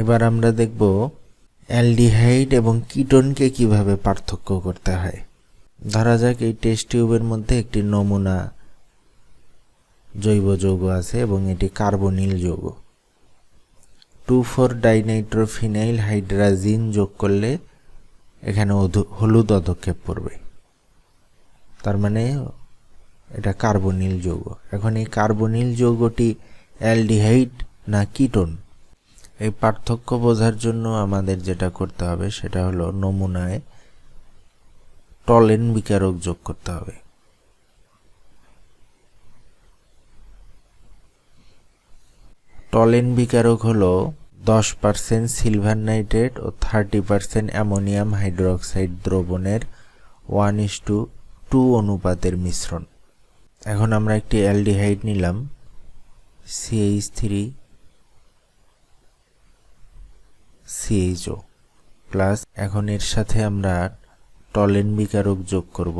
এবার আমরা দেখব অ্যালডিহাইড এবং কিটোনকে কীভাবে পার্থক্য করতে হয়। ধরা যাক এই টেস্ট টিউবের মধ্যে একটি নমুনা জৈব যৌগ আছে এবং এটি কার্বনিল যৌগ। টু ফোর ডাইনাইট্রোফিনাইল হাইড্রাজিন যোগ করলে এখানে হলুদ অধক্ষেপ পড়বে তার মানে এটা কার্বনিল যৌগ। এখন এই কার্বনিল যৌগটি অ্যালডিহাইড না কিটোন? এই পার্থক্য বোঝার জন্য আমাদের যেটা করতে হবে সেটা হলো নমুনায় টলেন বিকারক যোগ করতে হবে। টলেন বিকারক হলো দশ পার্সেন্ট সিলভার নাইট্রেট ও থার্টি পার্সেন্ট অ্যামোনিয়াম হাইড্রোক্সাইড দ্রবণের ওয়ান ইস টু টু অনুপাতের মিশ্রণ। এখন আমরা একটি অ্যালডিহাইড নিলাম সিএইচ থ্রি সিএইচও। প্লাস এখন এর সাথে আমরা টলেন বিকারক যোগ করব।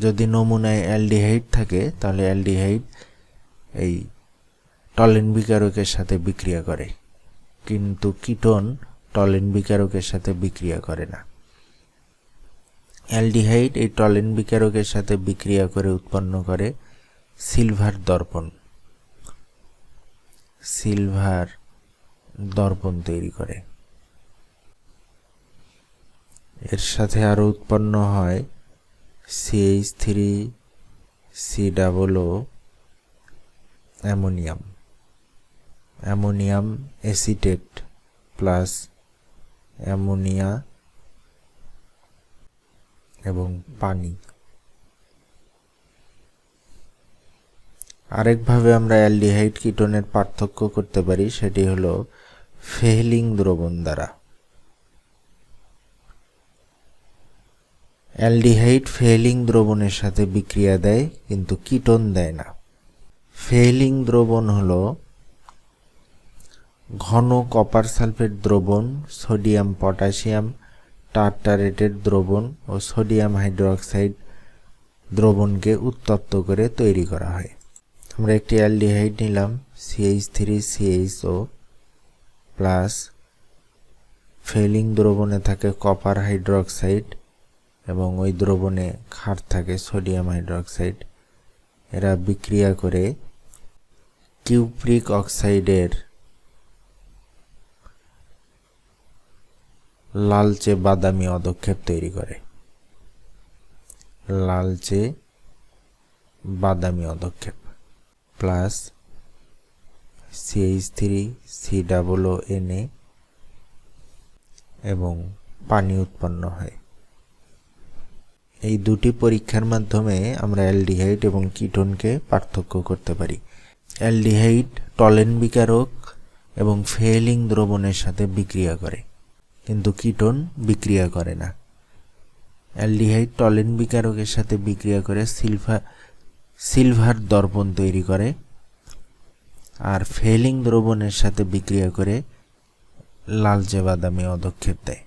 যদি নমুনায় অ্যালডিহাইড থাকে, তাহলে অ্যালডিহাইড এই টলেন বিকারকের সাথে বিক্রিয়া করে। কিন্তু কিটোন টলেন বিকারকের সাথে বিক্রিয়া করে না। অ্যালডিহাইড এই টলেন বিকারকের সাথে বিক্রিয়া করে উৎপন্ন করে সিলভার দর্পণ। সিলভার দর্পণ তৈরি করে। এর সাথে আরও উৎপন্ন হয় CH three C double O ammonium. Ammonium acetate plus ammonia এবং পানি। আরেকভাবে আমরা অ্যালডিহাইড কিটোনের পার্থক্য করতে পারি, সেটি হলো ফেহলিং দ্রবণ দ্বারা। অ্যালডিহাইড ফেহলিং দ্রবণের সাথে বিক্রিয়া দেয়, কিন্তু কিটোন দেয় না। ফেহলিং দ্রবণ হল ঘন কপার সালফেট দ্রবণ, সোডিয়াম পটাশিয়াম টার্টারেটের দ্রবণ ও সোডিয়াম হাইড্রোক্সাইড দ্রবণকে উত্তপ্ত করে তৈরি করা হয়। আমরা একটি অ্যালডিহাইড নিলাম CH three CHO plus Fehling দ্রবণে থাকে কপার হাইড্রোক্সাইড এবং ওই দ্রবণে ক্ষার থাকে সোডিয়াম হাইড্রোক্সাইড এরা বিক্রিয়া করে কিউপ্রিক অক্সাইডের লালচে বাদামি অদক্ষেপ তৈরি করে। লালচে বাদামি অদক্ষেপ। Plus CH three C double O N A এবং পানি উৎপন্ন হয়। এই দুটি পরীক্ষার মাধ্যমে আমরা অ্যালডিহাইড এবং কিটোনকে পার্থক্য করতে পারি। অ্যালডিহাইড টলেন বিকারক এবং ফেলিং দ্রবণের সাথে বিক্রিয়া করে, কিন্তু কিটোন বিক্রিয়া করে না। অ্যালডিহাইড টলেন বিকারকের সাথে বিক্রিয়া করে সিলভার সিলভার দর্পণ তৈরি করে আর ফেলিং দ্রবণের সাথে বিক্রিয়া করে লালচে বাদামি অধক্ষেপ দেয়।